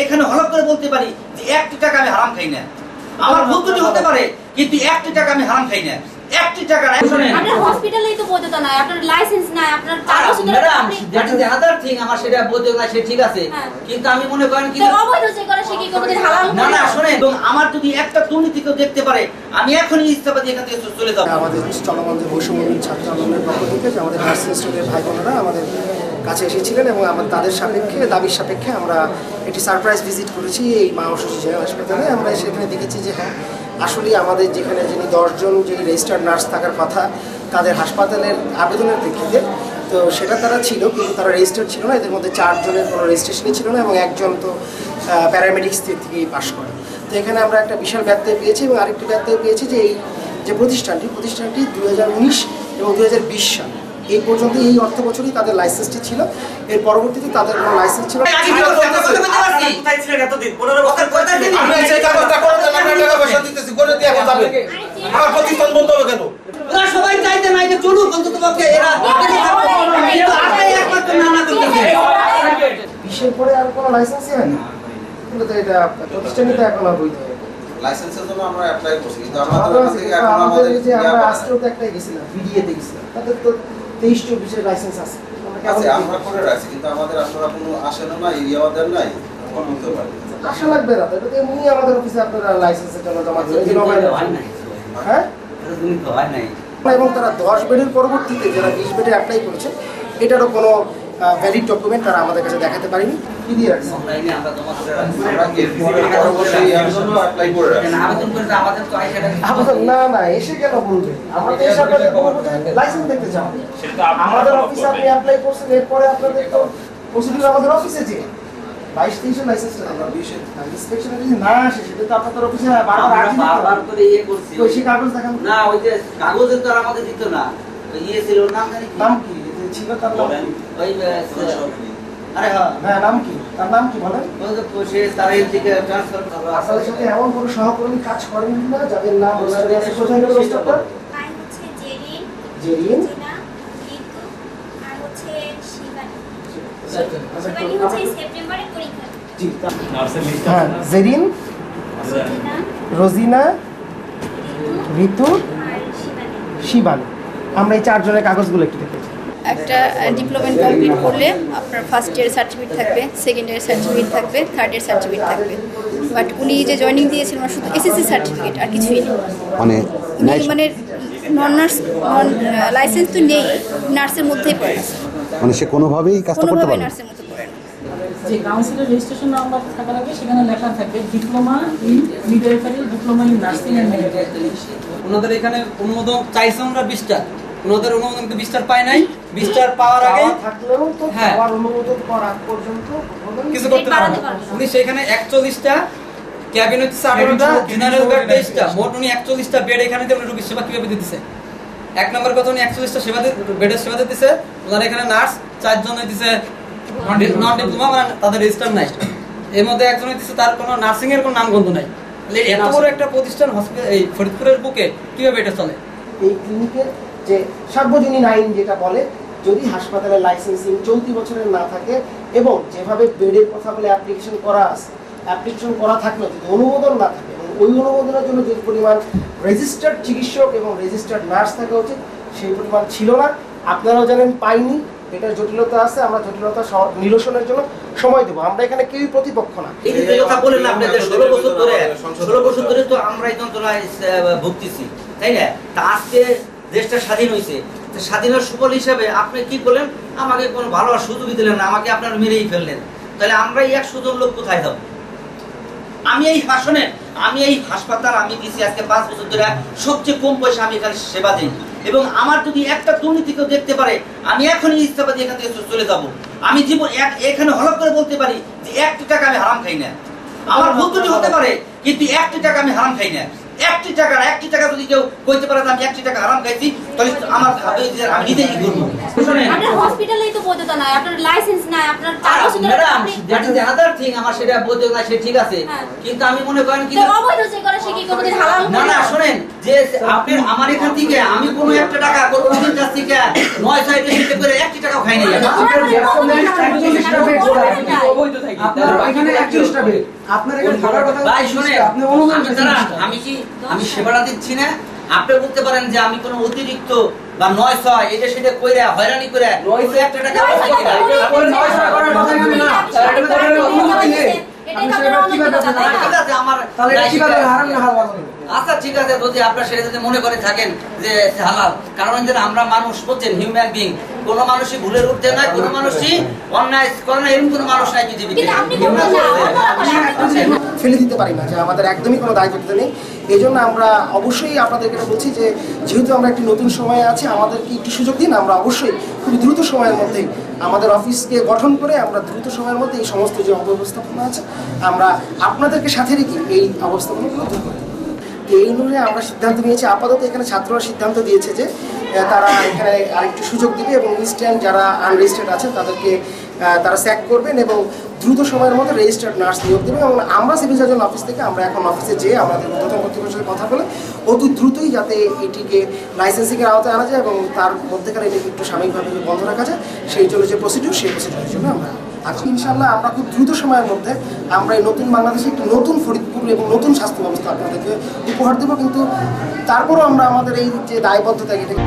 এখনও হলক করে বলতে পারি যে একটি টাকা আমি হারাম খাই না। আমার ভুল ত্রুটি হতে পারে কিন্তু একটি টাকা আমি হারাম খাই না। একটি টাকা আপনার হসপিটালেই তো বৈধতা নাই আপনার লাইসেন্স নাই আপনার চার বছর ধরে madam that is other thing আমার সেটা না সে ঠিক আছে। হ্যাঁ। কিন্তু আমি মনে করেন কি অবৈধ যে করে সে কি কোনোদিন হালাল না না শোনেন এবং আমার যদি একটা দুর্নীতি কেউ দেখতে পারে আমি এখনই ইস্তফা দিয়ে এখান থেকে চলে যাব। আমাদের চলমান যে বৈষম্যহীন ছাত্র আন্দোলনের পক্ষ থেকে আমাদের নার্সিং ভাই বোনেরা আমাদের কাছে এসেছিলেন এবং আমার তাদের সাপেক্ষে, দাবির সাপেক্ষে আমরা একটি সারপ্রাইজ ভিজিট করেছি এই মা জেনারেল হাসপাতালে। আমরা সেখানে দেখেছি যে হ্যাঁ আসলে আমাদের যেখানে যিনি দশজন যে রেজিস্টার্ড নার্স থাকার কথা, তাদের হাসপাতালের আবেদনের প্রেক্ষিতে। তো সেটা তারা ছিল, কিন্তু তারা রেজিস্টার্ড ছিল না। এদের মধ্যে চারজনের কোনো রেজিস্ট্রেশনই ছিল না এবং একজন তো প্যারামেডিক্স থেকেই পাশ করে তো এখানে আমরা একটা বিশাল ব্যত্যয় পেয়েছি এবং আরেকটি ব্যত্যয় পেয়েছি যে এই যে প্রতিষ্ঠানটি প্রতিষ্ঠানটি দু হাজার উনিশ এবং দু হাজার বিশ সাল এই পর্যন্ত এই অর্থ বছরই তাদের লাইসেন্সটি ছিল। এর পরবর্তীতে তাদের কোনো লাইসেন্স ছিল না। সবাই চাইতে না যে চলুক অন্তত পক্ষে এরা কিন্তু আপনি একমাত্র না না করতেছে বিশের পরে আর কোনো লাইসেন্সই হয়নি। কিন্তু তো এটা প্রতিষ্ঠানই তো এখনও বৈধ। লাইসেন্সের জন্য আমরা অ্যাপ্লাই করছি কিন্তু আমাদের আমাদের থেকে এখন আমাদের যে আমরা ইয়া আজকেও তো একটাই গেছিলাম বিডিএতে গেছিলাম। তাদের তো তেইশ চব্বিশের লাইসেন্স আছে। আছে আমরা করে রাখছি কিন্তু আমাদের আসলে কোনো আসেনও না এরিয়াও দেন নাই এখন বলতে পারি আশা লাগবে না তো এটা তো এমনি আমাদের অফিসে আপনারা লাইসেন্সের জন্য জমা দিলেন কিন্তু হয়। হ্যাঁ? তুমি তো হয় নাই। এবং তারা দশ বেডের পরবর্তীতে যারা বিশ বেডে অ্যাপ্লাই করেছে এটারও কোনো ভ্যালিড ডকুমেন্ট তারা আমাদের কাছে দেখাতে পারেনি। কি দিয়ে রাখছে অনলাইনে আমরা জমা করে রাখছি। আমরা এরপরে পরবর্তী ইয়ার জন্য অ্যাপ্লাই করে রাখছি। আবেদন করে তো আমাদের তো আইসা আবেদন? না না এসে কেন বলবে আমাদের এসে আপনাদের লাইসেন্স দেখতে চাও আমাদের অফিসে আপনি অ্যাপ্লাই করছেন এরপরে আপনাদের তো প্রসিডিউর আমাদের অফিসে যে। বাইশ তেইশের লাইসেন্সটা আমরা বিশে ইন্সপেকশনে যদি না আসে সেটা তো আপনাদের অফিসে বারবার আমরা আর্জি দিতে বারবার করে ইয়ে করছি। তো সেই কাগজ দেখান। না ওই যে কাগজে তো আর আমাদের দিত না। ইয়ে ছিল নাম জানি কি? নাম কি? ছিল তার ওই আহ, আরে হ্যাঁ। হ্যাঁ নাম কি? তার নাম কি বলেন? সে তার এর থেকে ট্রান্সফার আপনাদের সাথে এমন কোনো সহকর্মী কাজ করেন না যাদের নাম কোথায় গেল রোস্টারটা জেরিন জেরিন হ্যাঁ রোজিনা ঋতু শিবানী। শিবানী। আমরা এই চারজনের কাগজগুলো একটু দেখেছি একটা ডিপ্লোমেন্ট কমপ্লিট করলে আপনার ফার্স্ট ইয়ার সার্টিফিকেট থাকবে সেকেন্ড ইয়ার সার্টিফিকেট থাকবে থার্ড ইয়ার সার্টিফিকেট থাকবে। বাট উনি যে জয়েনিং দিয়েছিলেন আমার শুধু এসএসসি সার্টিফিকেট আর কিছুই নেই। মানে মানে নন নার্স লাইসেন্স তো নেই নার্সের মধ্যেই পড়ে মানে সে কোনোভাবেই কাজটা করতে পারে না? নার্সের মধ্যে পড়ে না। যে কাউন্সিলের রেজিস্ট্রেশন নাম্বার থাকার আগে সেখানে লেখা থাকবে diploma in midwifery diploma in nursing and medical ওনাদের এখানে অনুমোদন চাইছে আমরা বিশটা। ওনাদের অনুমোদন কিন্তু বিশটার পাই নাই? বিস্তার পাওয়ার আগে? থাকলেও তো হ্যাঁ। পর্যন্ত কিছু করতে পারব উনি সেখানে একচল্লিশটা ক্যাবিন হচ্ছে আঠারোটা জেনারেল বেড তেইশটা। মোট উনি একচল্লিশটা বেড এখানে দিয়ে রোগীর সেবা কীভাবে দিতেছে? এক নম্বর কথা উনি একচল্লিশটা সেবা বেডের সেবা দিতেছে। ওনার এখানে নার্স চারজন হইতেছে নন ডিপ্লোমা মানে তাদের রেজিস্টার নাই। এর মধ্যে একজন হইতেছে তার কোনো নার্সিং এর কোনো নামগন্ধ নাই। এত বড় একটা প্রতিষ্ঠান হসপিটাল এই ফরিদপুরের বুকে কীভাবে এটা চলে? এই ক্লিনিকের যে সার্বজনীন আইন যেটা বলে, যদি হাসপাতালের লাইসেন্সিং চলতি বছরের না থাকে এবং যেভাবে বেডের কথা বলে অ্যাপ্লিকেশন করা আছে অ্যাপ্লিকেশন করা থাকলেও যদি অনুমোদন না থাকে এবং ওই অনুমোদনের জন্য যে পরিমাণ রেজিস্টার্ড চিকিৎসক এবং রেজিস্টার্ড নার্স থাকা উচিত, সেই পরিমাণ ছিল না। আপনারাও জানেন পাইনি এটার জটিলতা আছে, আমরা জটিলতা নিরসনের জন্য সময় দেবো। আমরা এখানে কেউই প্রতিপক্ষ না। কথা বলেন আপনি যে ষোলো বছর ধরে, ষোলো বছর ধরে তো আমরা এই যন্ত্রণায় ভুগতেছি, তাই না? তা আজকে দেশটা স্বাধীন হয়েছে স্বাধীনের সুফল হিসাবে আপনি কি করলেন? আমাকে কোনো ভালো সুযোগই দিলেন না, আমাকে আপনার মেরেই ফেললেন। তাহলে আমরা একশো জন লোক কোথায় যাব? আমি এই শাসনে, আমি এই হাসপাতাল আমি দিছি আজকে পাঁচ বছর ধরে, সবচেয়ে কম পয়সা আমি এখানে সেবা দিই। এবং আমার যদি একটা দুর্নীতি কেউ দেখতে পারে, আমি এখনই ইস্তফা দিয়ে এখান থেকে চলে যাব। আমি জীবন এক এখানে হলক করে বলতে পারি যে একটি টাকা আমি হারাম খাই না। আমার ভুল হতে পারে, কিন্তু একটি টাকা আমি হারাম খাই না। একটি টাকা না, একটি টাকা যদি কেউ কইতে পারে আমি একটি টাকা হারাম খাইছি তাহলে আমার ভাবে যে আমি নিজেই কি করব? আপনার হসপিটালেই তো বৈধতা নাই আপনার লাইসেন্স নাই আপনার madam that is other thing আমার সেটা বলতে না সে ঠিক আছে। হ্যাঁ। কিন্তু আমি মনে করেন কি অবৈধ সে করে সে কি কোনোদিন হালাল না করে না শোনেন আমার এখান থেকে আমি কোনো একটা টাকা কোনো দিন কাছ থেকে নয় ছয় করে একটি টাকাও খাই নাই। আমি কি আমি সেবাটা দিচ্ছি না? আপনি বলতে পারেন যে আমি কোনো অতিরিক্ত বা নয় ছয় এটা সেটা কইরা হয়রানি করে একটা টাকা আমার আচ্ছা ঠিক আছে যদি আপনার সেটা যদি মনে করে থাকেন যে হালাল কারণ যে আমরা মানুষ বলছেন হিউম্যান বিং কোন মানুষই ভুলের উঠতে নাই কোন মানুষই অন্যায় করে না এরকম কোন মানুষ নাই পৃথিবীতে। করে। ফেলে দিতে পারি না যে আমাদের একদমই কোনো দায়বদ্ধতা নেই। এই জন্য আমরা অবশ্যই আপনাদেরকে বলছি যে যেহেতু আমরা একটি নতুন সময়ে আছি আমাদেরকে একটু সুযোগ দিন আমরা অবশ্যই খুব দ্রুত সময়ের মধ্যে আমাদের অফিসকে গঠন করে আমরা দ্রুত সময়ের মধ্যে এই সমস্ত যে অব্যবস্থাপনা আছে আমরা আপনাদেরকে সাথে রেখে এই অবস্থাপনাগুলো দূর করব। তো এই অনুযায়ী আমরা সিদ্ধান্ত নিয়েছি, আপাতত এখানে ছাত্ররা সিদ্ধান্ত দিয়েছে যে তারা এখানে আরেকটু সুযোগ দিবে এবং ইনস্ট্যান্ট যারা আনরেজিস্টার্ড আছেন তাদেরকে তারা স্যাক করবেন এবং দ্রুত সময়ের মধ্যে রেজিস্টার্ড নার্স নিয়োগ দেবে এবং আমরা সিভিল সার্জন অফিস থেকে আমরা এখন অফিসে যেয়ে আমাদের ঊর্ধ্বতন কর্তৃপক্ষের সাথে কথা বলে অতি দ্রুতই যাতে এটিকে লাইসেন্সিংয়ের আওতায় আনা যায় এবং তার মধ্যেখানে এটিকে একটু সাময়িকভাবে বন্ধ রাখা যায়, সেই জন্য যে প্রসিডিউর সেই প্রসিডিউরের জন্য আমরা আজকে ইনশাল্লাহ আমরা খুব দ্রুত সময়ের মধ্যে আমরা এই নতুন বাংলাদেশে একটি নতুন ফরিদপুর এবং নতুন স্বাস্থ্য ব্যবস্থা আপনাদেরকে উপহার দেবো। কিন্তু তারপরও আমরা আমাদের এই যে দায়বদ্ধতা এটাকে